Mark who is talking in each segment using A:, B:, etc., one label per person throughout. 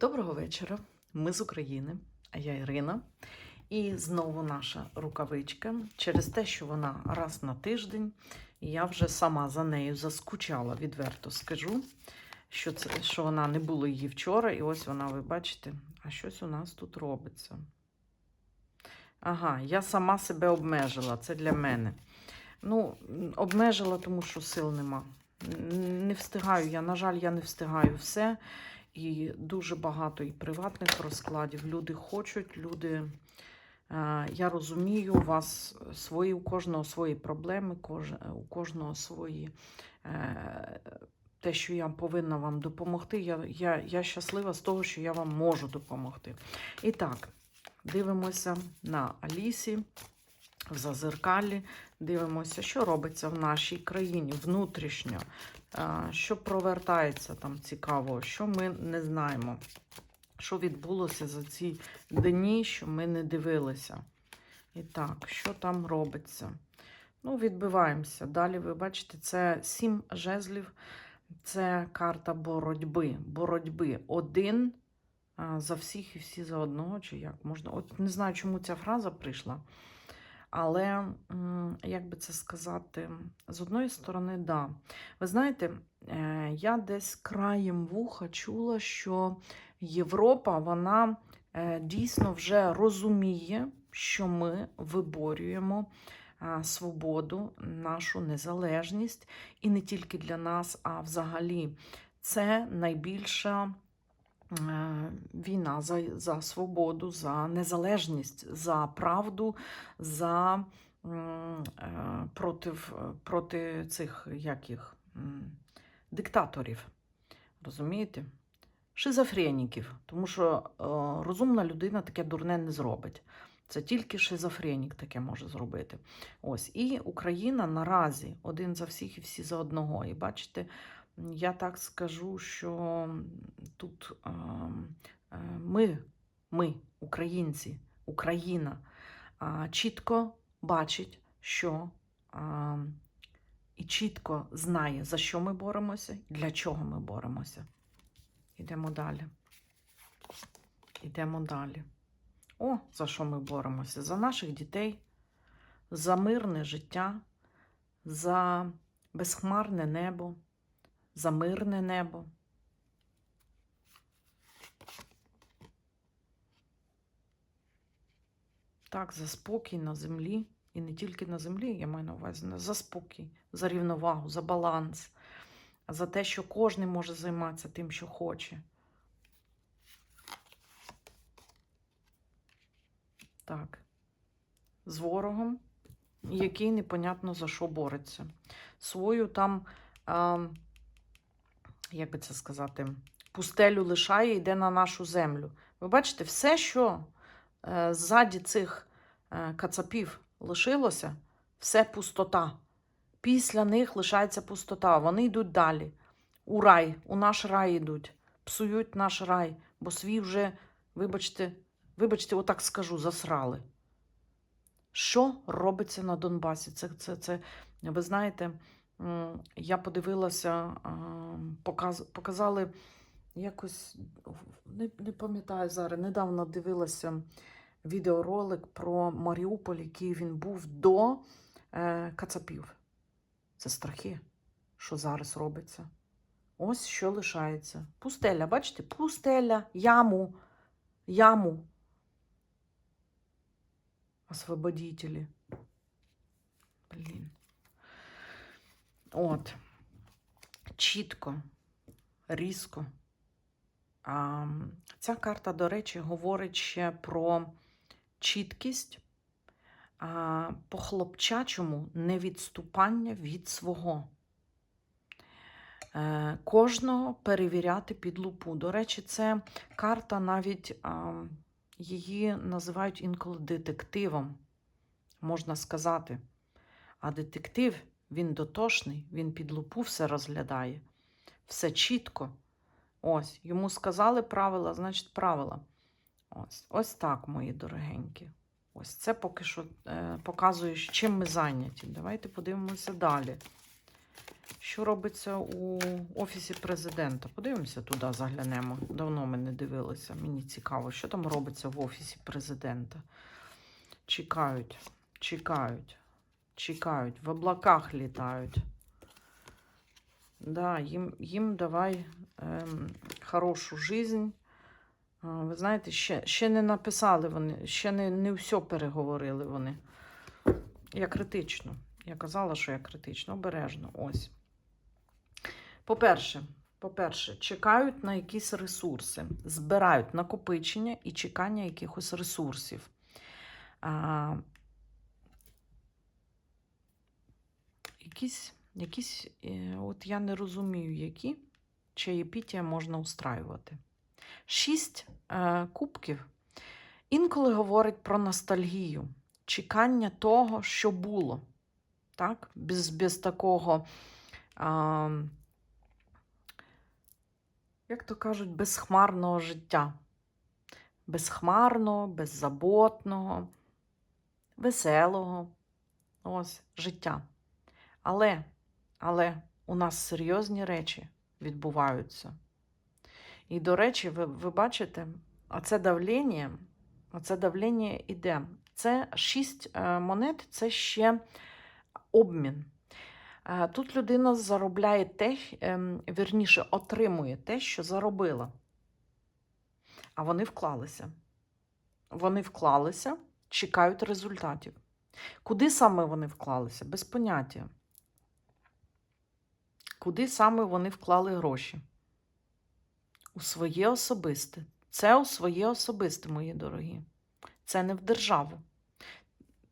A: Доброго вечора. Ми з України, а я Ірина. І знову наша рукавичка. Через те, що вона раз на тиждень, я вже сама за нею заскучала, відверто скажу, що, це, що вона не було її вчора, і ось вона, ви бачите, а щось у нас тут робиться. Ага, я сама себе обмежила, це для мене. Ну, обмежила, тому що сил нема. Не встигаю я, на жаль, я не встигаю все. І дуже багато і приватних розкладів. Люди хочуть, люди. е, Я розумію, у вас свої, у кожного свої проблеми, у кожного свої. е, Те, що я повинна вам допомогти, я, я, я щаслива з того, що я вам можу допомогти. І так, дивимося на Алісі в зазеркалі. Дивимося, що робиться в нашій країні внутрішньо, що провертається там цікаво, що ми не знаємо, що відбулося за ці дні, що ми не дивилися. І так, що там робиться? Ну, відбиваємося. Далі ви бачите, це сім жезлів, це карта боротьби. Боротьби один за всіх і всі за одного, чи як можна. От не знаю, чому ця фраза прийшла. Але, як би це сказати, з одної сторони, да. Ви знаєте, е, я десь краєм вуха чула, що Європа вона е, дійсно вже розуміє, що ми виборюємо свободу, нашу незалежність, і не тільки для нас, а взагалі це найбільша. Війна за, за свободу, за незалежність, за правду, за е, проти, проти цих як їх, м, диктаторів. Розумієте? Шизофреніків. Тому що е, розумна людина таке дурне не зробить. Це тільки шизофренік таке може зробити. Ось. І Україна наразі один за всіх і всі за одного. І бачите, я так скажу, що тут е, ми, ми, українці, Україна, чітко бачить, що і чітко знає, за що ми боремося, і для чого ми боремося. Йдемо далі. Йдемо далі. О, за що ми боремося? За наших дітей, за мирне життя, за безхмарне небо, за мирне небо. Так, за спокій на землі, і не тільки на землі, я маю на увазі, за спокій, за рівновагу, за баланс, за те, що кожен може займатися тим, що хоче. Так. З ворогом, який непонятно за що бореться. Свою там, а, як би це сказати, пустелю лишає, йде на нашу землю. Ви бачите, все, що е, ззаді цих е, кацапів лишилося, все пустота. Після них лишається пустота. Вони йдуть далі. У рай, у наш рай йдуть, псують наш рай, бо свій вже, вибачте, вибачте, отак скажу, засрали. Що робиться на Донбасі? Це, це, це, ви знаєте, я подивилася, показ, показали якось, не, не пам'ятаю зараз, недавно дивилася відеоролик про Маріуполь, який він був до е, Кацапів. Це страхи, що зараз робиться. Ось що лишається. Пустеля, бачите? Пустеля, яму, яму. Освободителі. Блін. От. Чітко, різко. А, ця карта, до речі, говорить ще про чіткість, а, по хлопчачому невідступання від свого. Е, кожного перевіряти під лупу. До речі, це карта навіть а, її називають інколи детективом, можна сказати. А детектив, він дотошний, він під лупу все розглядає, все чітко. Ось, йому сказали правила, значить правила. Ось, ось так, мої дорогенькі. Ось це поки що е, показує, чим ми зайняті. Давайте подивимося далі. Що робиться у Офісі президента? Подивимося туди, заглянемо. Давно ми не дивилися. Мені цікаво, що там робиться в Офісі президента. Чекають, чекають, чекають, в облаках літають. Да, їм, їм давай ем, хорошу жизнь. Ви знаєте, ще, ще не написали вони, ще не, не все переговорили вони. Я критично. Я казала, що я критично, обережно. Ось. По-перше, по-перше, чекають на якісь ресурси, збирають накопичення і чекання якихось ресурсів. А, якісь, якісь, е, от я не розумію, які чаєпітія можна устраювати. Шість е, кубків інколи говорить про ностальгію, чекання того, що було. Так? Без, без такого, а, як то кажуть, безхмарного життя. Безхмарного, беззаботного, веселого. Ось життя. Але, але у нас серйозні речі відбуваються. І, до речі, ви, ви бачите, оце давлення, оце давлення іде. Це шість е, монет, це ще обмін. Е, Тут людина заробляє те, ем, вірніше, отримує те, що заробила. А вони вклалися. Вони вклалися, чекають результатів. Куди саме вони вклалися? Без поняття. Куди саме вони вклали гроші? У своє особисте. Це у своє особисте, мої дорогі. Це не в державу.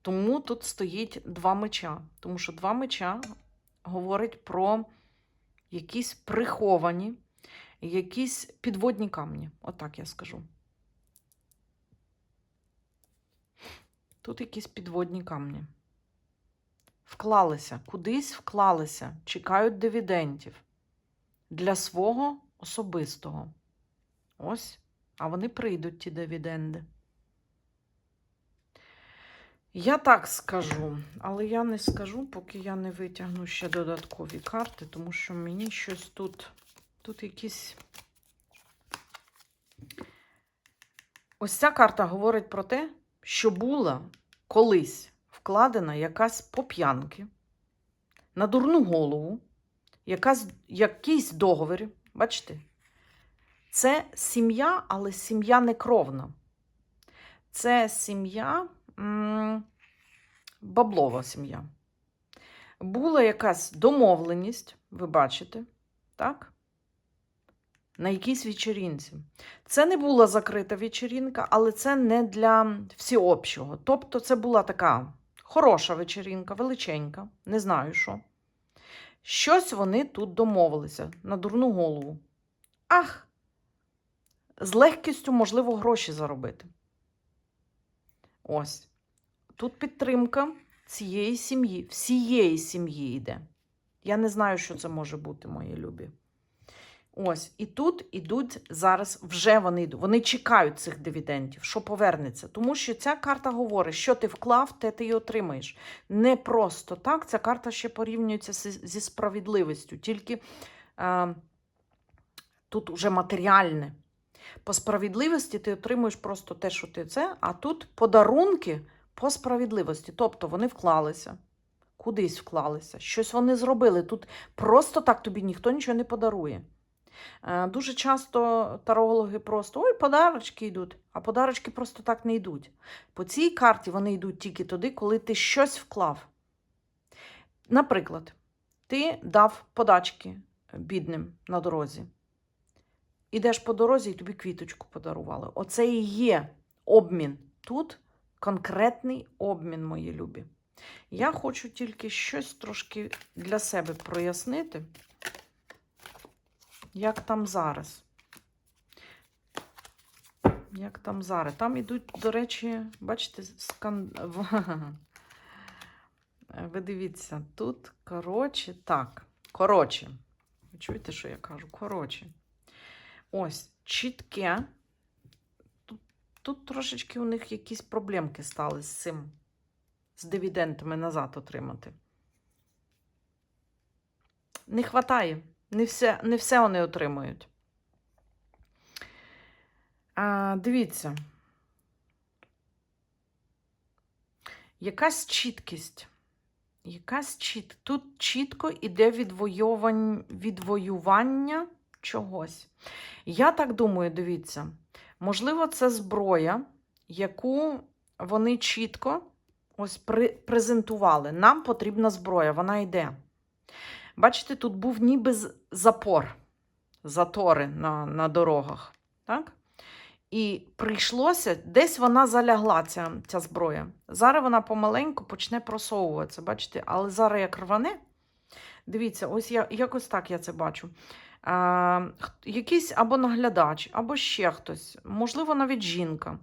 A: Тому тут стоїть два меча. Тому що два меча говорять про якісь приховані, якісь підводні камні. Отак я скажу. Тут якісь підводні камні. Вклалися, кудись вклалися, чекають дивідендів для свого особистого. Ось, а вони прийдуть, ті дивіденди. Я так скажу, але я не скажу, поки я не витягну ще додаткові карти, тому що мені щось тут, тут якісь. Ось ця карта говорить про те, що була колись вкладена якась по п'янки на дурну голову, якась, якийсь договір. Бачите? Це сім'я, але сім'я не кровна. Це сім'я, баблова сім'я. Була якась домовленість, ви бачите, так? На якійсь вечерінці. Це не була закрита вечерінка, але це не для всеобщого. Тобто, це була така хороша вечерінка, величенька, не знаю що. Щось вони тут домовилися на дурну голову. Ах! З легкістю можливо гроші заробити. Ось. Тут підтримка цієї сім'ї, всієї сім'ї йде. Я не знаю, що це може бути, мої любі. Ось, і тут ідуть зараз, вже вони йдуть. Вони чекають цих дивідендів, що повернеться. Тому що ця карта говорить, що ти вклав, те ти й отримаєш. Не просто так. Ця карта ще порівнюється зі справедливістю, тільки е, тут вже матеріальне. По справедливості ти отримуєш просто те, що ти це, а тут подарунки по справедливості. Тобто вони вклалися, кудись вклалися, щось вони зробили. Тут просто так тобі ніхто нічого не подарує. Е, Дуже часто тарологи просто ой, подарочки йдуть, а подарочки просто так не йдуть. По цій карті вони йдуть тільки тоді, коли ти щось вклав. Наприклад, ти дав подачки бідним на дорозі. Ідеш по дорозі і тобі квіточку подарували. Оце і є обмін. Тут конкретний обмін, мої любі. Я хочу тільки щось трошки для себе прояснити, як там зараз. Як там зараз? Там ідуть, до речі, бачите, скан... Ви дивіться, тут, коротше, так, коротше. Ви чуєте, що я кажу? Коротше. Ось, чітке. Тут, тут трошечки у них якісь проблемки стали з цим, з дивідендами назад отримати. не вистачає. Не все, не все вони отримують. А, дивіться. Якась чіткість. Якась чіт... Тут чітко іде відвоювань... відвоювання чогось. Я так думаю, дивіться, можливо, це зброя, яку вони чітко ось презентували. Нам потрібна зброя, вона йде. Бачите, тут був ніби запор, затори на, на дорогах. Так? І прийшлося, десь вона залягла, ця, ця зброя. Зараз вона помаленьку почне просовуватися, бачите, але зараз як рване. Дивіться, ось я якось так я це бачу. А, якийсь або наглядач, або ще хтось, можливо, навіть жінка.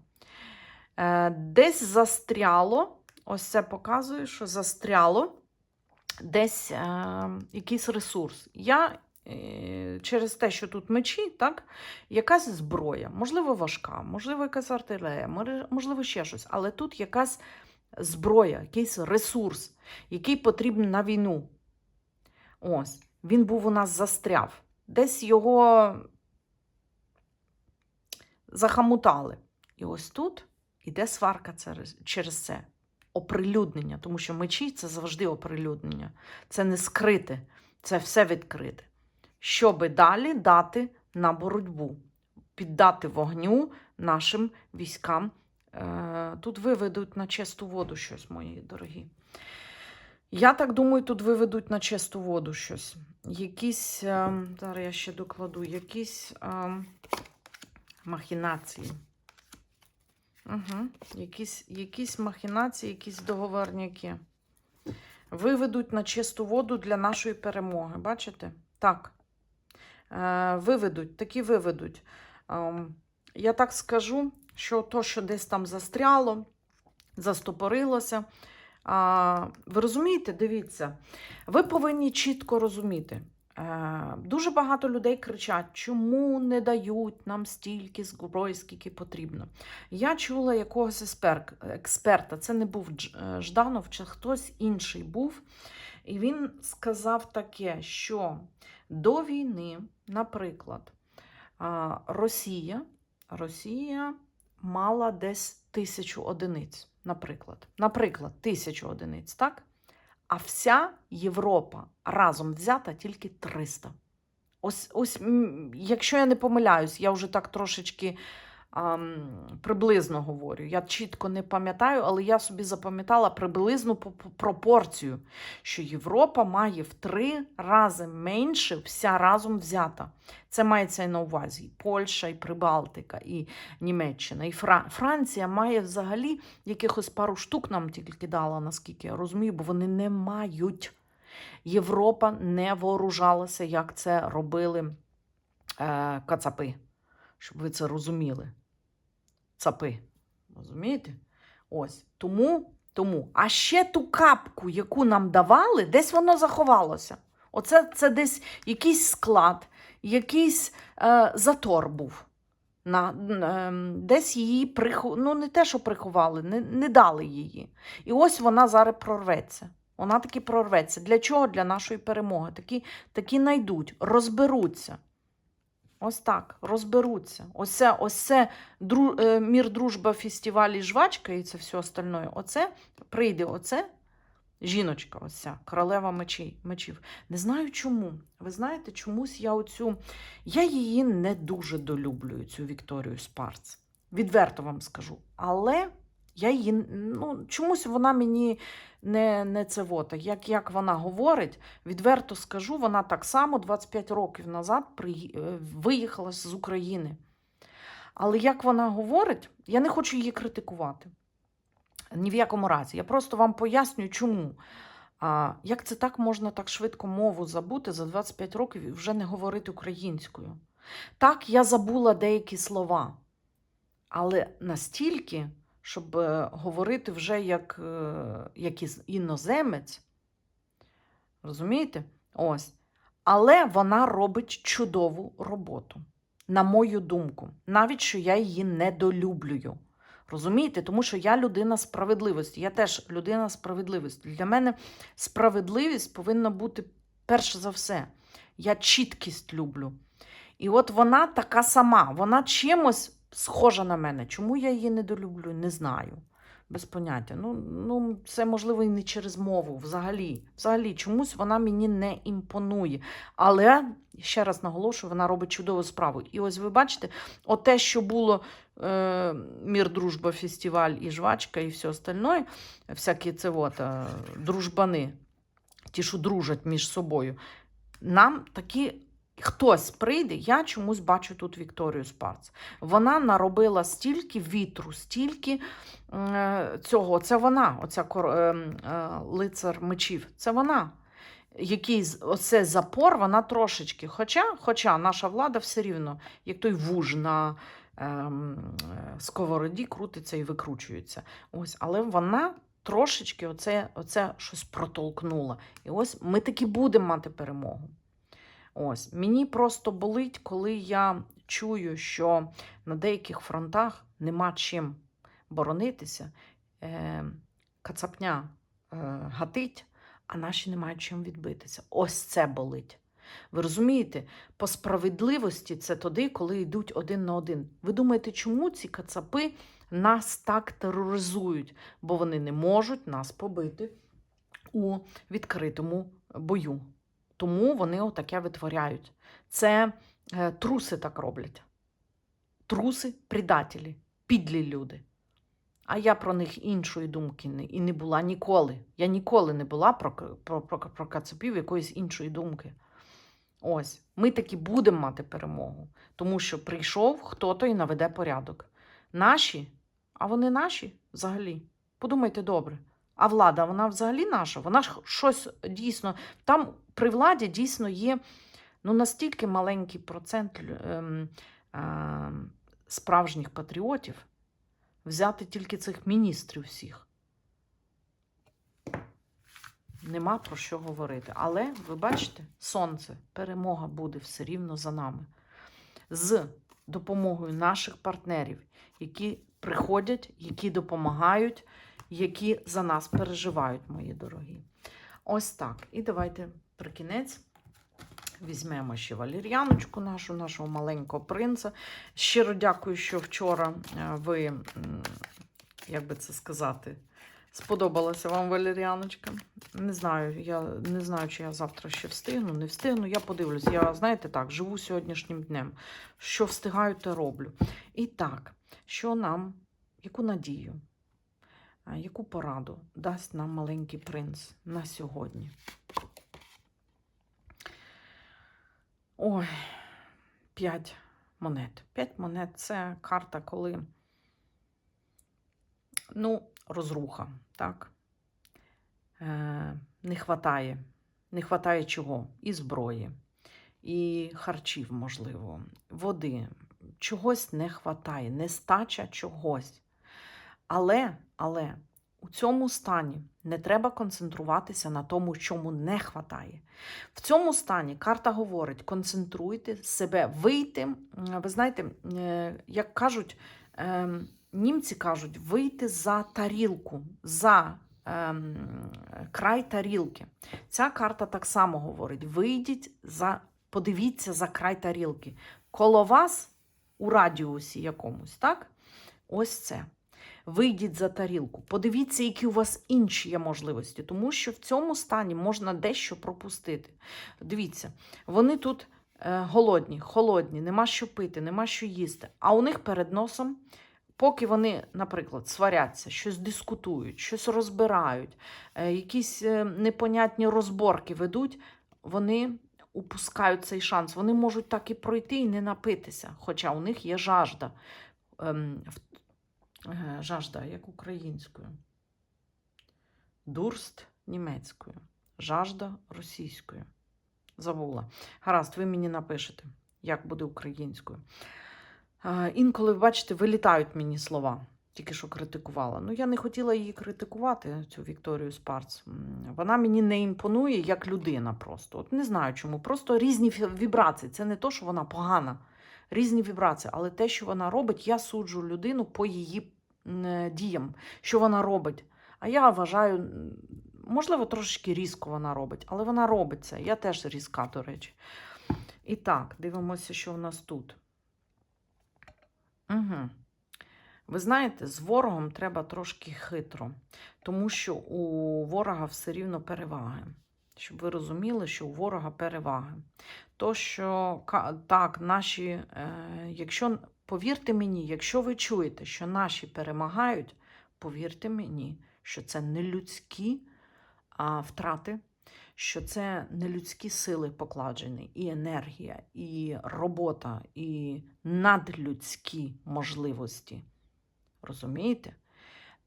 A: Е, десь застряло, ось це показує, що застряло десь е, якийсь ресурс. Я е, через те, що тут мечі, так, якась зброя, можливо, важка, можливо, якась артилерія, можливо, ще щось, але тут якась зброя, якийсь ресурс, який потрібен на війну. Ось, він був у нас застряв. Десь його захамутали. І ось тут іде сварка через- це. Оприлюднення, тому що мечі це завжди оприлюднення. Це не скрите, це все відкрите. Щоби далі дати на боротьбу, піддати вогню нашим військам. Е, Тут виведуть на чисту воду щось, мої дорогі. Я так думаю, тут виведуть на чисту воду щось. Якісь, е, зараз я ще докладу, якісь е, махінації. Угу. Якісь, якісь махінації, якісь договорняки. Виведуть на чисту воду для нашої перемоги. Бачите? Так. Е, виведуть, такі виведуть. Ем, я так скажу, що то, що десь там застряло, застопорилося. А, ви розумієте, дивіться, ви повинні чітко розуміти. Е, дуже багато людей кричать, чому не дають нам стільки зброї, скільки потрібно. Я чула якогось експерта, це не був е, Жданов, чи хтось інший був. І він сказав таке, що до війни, наприклад, Росія, Росія мала десь тисячу одиниць, наприклад. Наприклад, тисячу одиниць, так? А вся Європа разом взята тільки 300. Ось, ось якщо я не помиляюсь, я вже так трошечки приблизно говорю. Я чітко не пам'ятаю, але я собі запам'ятала приблизну по- по- пропорцію, що Європа має в три рази менше вся разом взята. Це мається і на увазі і Польща, і Прибалтика, і Німеччина, і Фра... Франція має взагалі якихось пару штук нам тільки дала, наскільки я розумію, бо вони не мають. Європа не вооружалася, як це робили е, кацапи. Щоб ви це розуміли. Цапи. Розумієте? Ось. Тому, тому. А ще ту капку, яку нам давали, десь воно заховалося. Оце це десь якийсь склад, якийсь е, затор був. На, е, десь її приху... ну не те, що приховали, не, не дали її. І ось вона зараз прорветься. Вона таки прорветься. Для чого? Для нашої перемоги. Такі, такі найдуть, розберуться. Ось так, розберуться. Ось це, дру, е, мір, дружба, фестиваль і жвачка і це все остальне. Оце прийде оце жіночка, ось ця, королева мечей, мечів. Не знаю чому. Ви знаєте, чомусь я оцю. Я її не дуже долюблюю, цю Вікторію Спарц. Відверто вам скажу. Але я її, ну, чомусь вона мені не, не це вота. Як, як вона говорить, відверто скажу, вона так само 25 років назад при, е, виїхала з України. Але як вона говорить, я не хочу її критикувати. Ні в якому разі. Я просто вам пояснюю, чому. А, як це так можна так швидко мову забути за 25 років і вже не говорити українською? Так, я забула деякі слова, але настільки, щоб е, говорити вже як, е, як іноземець, розумієте? Ось. Але вона робить чудову роботу, на мою думку, навіть що я її недолюблюю. Розумієте? Тому що я людина справедливості. Я теж людина справедливості. Для мене справедливість повинна бути Перше за все, я чіткість люблю. І от вона така сама, вона чимось схожа на мене. Чому я її недолюблю, не знаю. Без поняття. Ну, ну, це можливо і не через мову. Взагалі, взагалі, чомусь вона мені не імпонує. Але ще раз наголошую, вона робить чудову справу. І ось ви бачите, оте, що було е, Мір, дружба, фестиваль і жвачка, і все остальне, всякі це от, е, дружбани, ті, що дружать між собою. Нам такі. Хтось прийде, я чомусь бачу тут Вікторію Спарц. Вона наробила стільки вітру, стільки е, цього. Це вона, оця е, е, лицар мечів. Це вона. Який оце запор, вона трошечки. Хоча, хоча наша влада все рівно, як той вуж на ем, сковороді, крутиться і викручується. Ось, але вона трошечки оце, оце щось протолкнула. І ось ми таки будемо мати перемогу. Ось мені просто болить, коли я чую, що на деяких фронтах нема чим боронитися. Е, кацапня е, гатить, а наші не мають чим відбитися. Ось це болить. Ви розумієте, по справедливості це тоді, коли йдуть один на один. Ви думаєте, чому ці кацапи нас так тероризують? Бо вони не можуть нас побити у відкритому бою. Тому вони отаке витворяють. Це е, труси так роблять. Труси, предателі, підлі люди. А я про них іншої думки не, і не була ніколи. Я ніколи не була про, про, про, про кацапів якоїсь іншої думки. Ось, ми таки будемо мати перемогу, тому що прийшов хто-то і наведе порядок. Наші, а вони наші взагалі. Подумайте добре. А влада, вона взагалі наша. Вона ж щось дійсно. Там при владі дійсно є ну, настільки маленький процент ем, справжніх патріотів взяти тільки цих міністрів всіх. Нема про що говорити. Але ви бачите, сонце, перемога буде все рівно за нами. З допомогою наших партнерів, які приходять, які допомагають, які за нас переживають, мої дорогі. Ось так. І давайте при кінець візьмемо ще валір'яночку нашу, нашого маленького принца. Щиро дякую, що вчора е, ви, як би це сказати, сподобалася вам валеріаночка. Не знаю, я не знаю, чи я завтра ще встигну, не встигну. Я подивлюсь. Я, знаєте, так, живу сьогоднішнім днем. Що встигаю, те роблю. І так, що нам, яку надію, яку пораду дасть нам маленький принц на сьогодні? Ой, п'ять монет. П'ять монет це карта, коли ну, розруха, так? Е, не хватає. Не хватає чого? І зброї, і харчів, можливо, води. Чогось не хватає, нестача чогось. Але, але у цьому стані не треба концентруватися на тому, чому не хватає. В цьому стані карта говорить: концентруйте себе, вийти. Ви знаєте, е, як кажуть, ем, німці кажуть, вийти за тарілку, за ем, край тарілки. Ця карта так само говорить: вийдіть за, подивіться за край тарілки. Коло вас у радіусі якомусь, так? Ось це. Вийдіть за тарілку, подивіться, які у вас інші є можливості, тому що в цьому стані можна дещо пропустити. Дивіться, вони тут е, голодні, холодні, нема що пити, нема що їсти. А у них перед носом, поки вони, наприклад, сваряться, щось дискутують, щось розбирають, е, якісь е, непонятні розборки ведуть, вони упускають цей шанс. Вони можуть так і пройти і не напитися, хоча у них є жажда. Е, жажда, як українською. Дурст німецькою. Жажда російською. Забула. Гаразд, ви мені напишете, як буде українською. Е, Інколи, бачите, вилітають мені слова. Тільки що критикувала. Ну, я не хотіла її критикувати, цю Вікторію Спарц. Вона мені не імпонує як людина просто. От не знаю чому. Просто різні вібрації. Це не то, що вона погана. Різні вібрації, але те, що вона робить, я суджу людину по її е, діям, що вона робить. А я вважаю, Можливо, трошечки різко вона робить, але вона робиться. Я теж різка, до речі. І так, дивимося, що в нас тут. Угу. Ви знаєте, з ворогом треба трошки хитро, тому що у ворога все рівно переваги. Щоб ви розуміли, що у ворога переваги. То, що так, наші, е, якщо повірте мені, якщо ви чуєте, що наші перемагають, повірте мені, що це не людські а, втрати, що це не людські сили покладені, і енергія, і робота, і надлюдські можливості. Розумієте?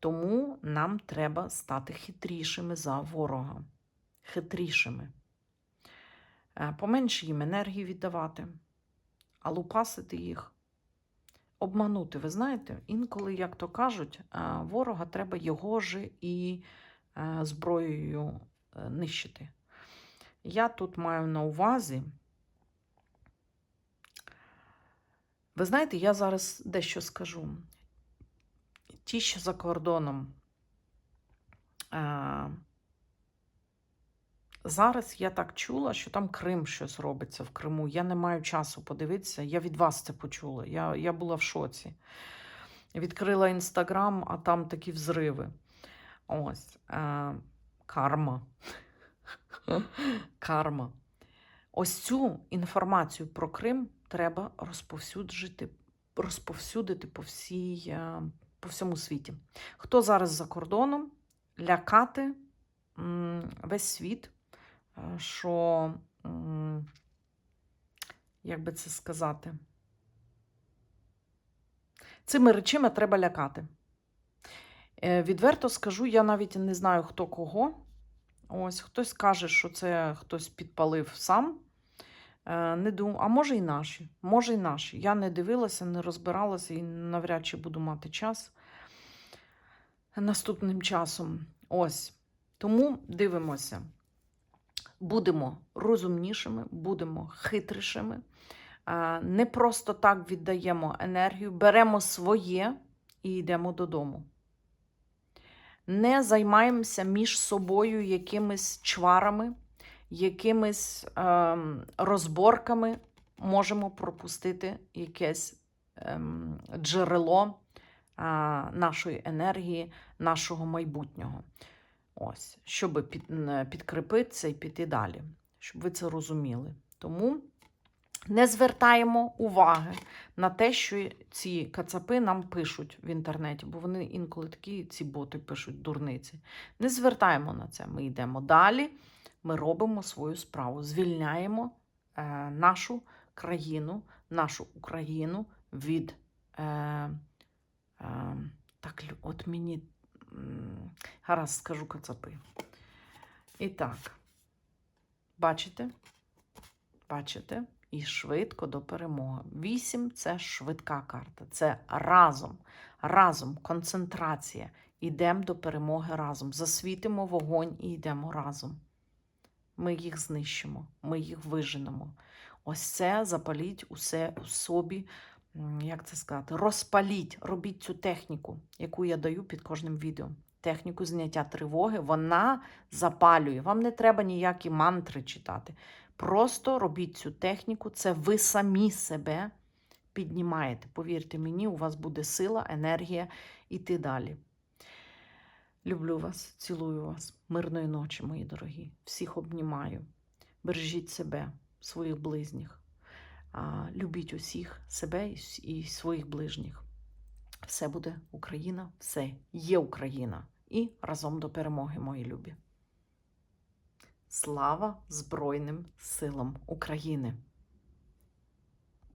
A: Тому нам треба стати хитрішими за ворога. Хитрішими. Е, Поменше їм енергії віддавати, а лупасити їх, обманути. Ви знаєте, інколи, як то кажуть, е, ворога треба його ж і е, зброєю нищити. Я тут маю на увазі. Ви знаєте, я зараз дещо скажу. Ті, що за кордоном. Зараз я так чула, що там Крим щось робиться в Криму. Я не маю часу подивитися. Я від вас це почула. Я, я була в шоці. Відкрила інстаграм, а там такі взриви. Ось. Е, карма. Карма. Ось цю інформацію про Крим треба розповсюджити, розповсюдити по, всій, е, по всьому світі. Хто зараз за кордоном, лякати весь світ, що, як би це сказати, цими речами треба лякати. Е, Відверто скажу, я навіть не знаю, хто кого. Ось хтось каже, що це хтось підпалив сам. Е, Не дум... А може і наші. Може і наші. Я не дивилася, не розбиралася і навряд чи буду мати час наступним часом. Ось. Тому дивимося. Будемо розумнішими, будемо хитрішими. Е, Не просто так віддаємо енергію, беремо своє і йдемо додому. Не займаємося між собою якимись чварами, якимись ем, розборками. Можемо пропустити якесь ем, джерело а, нашої енергії, нашого майбутнього. Ось, щоб під, підкріпитися і піти далі, щоб ви це розуміли. Тому не звертаємо уваги на те, що ці кацапи нам пишуть в інтернеті, бо вони інколи такі ці боти пишуть дурниці. Не звертаємо на це. Ми йдемо далі, ми робимо свою справу, звільняємо е, нашу країну, нашу Україну від. Е, е, так, от мені гаразд скажу кацапи. І так, бачите? Бачите? І швидко до перемоги. Вісім це швидка карта. Це разом, разом, концентрація. Ідемо до перемоги разом. Засвітимо вогонь і йдемо разом. Ми їх знищимо, ми їх виженемо. Ось це запаліть усе у собі, як це сказати, розпаліть, робіть цю техніку, яку я даю під кожним відео. Техніку зняття тривоги, вона запалює. Вам не треба ніякі мантри читати. Просто робіть цю техніку, це ви самі себе піднімаєте. Повірте мені, у вас буде сила, енергія іти далі. Люблю вас, цілую вас. Мирної ночі, мої дорогі. Всіх обнімаю. Бережіть себе, своїх близніх. Любіть усіх себе і своїх ближніх. Все буде Україна, все є Україна. І разом до перемоги, мої любі. Слава Збройним силам України!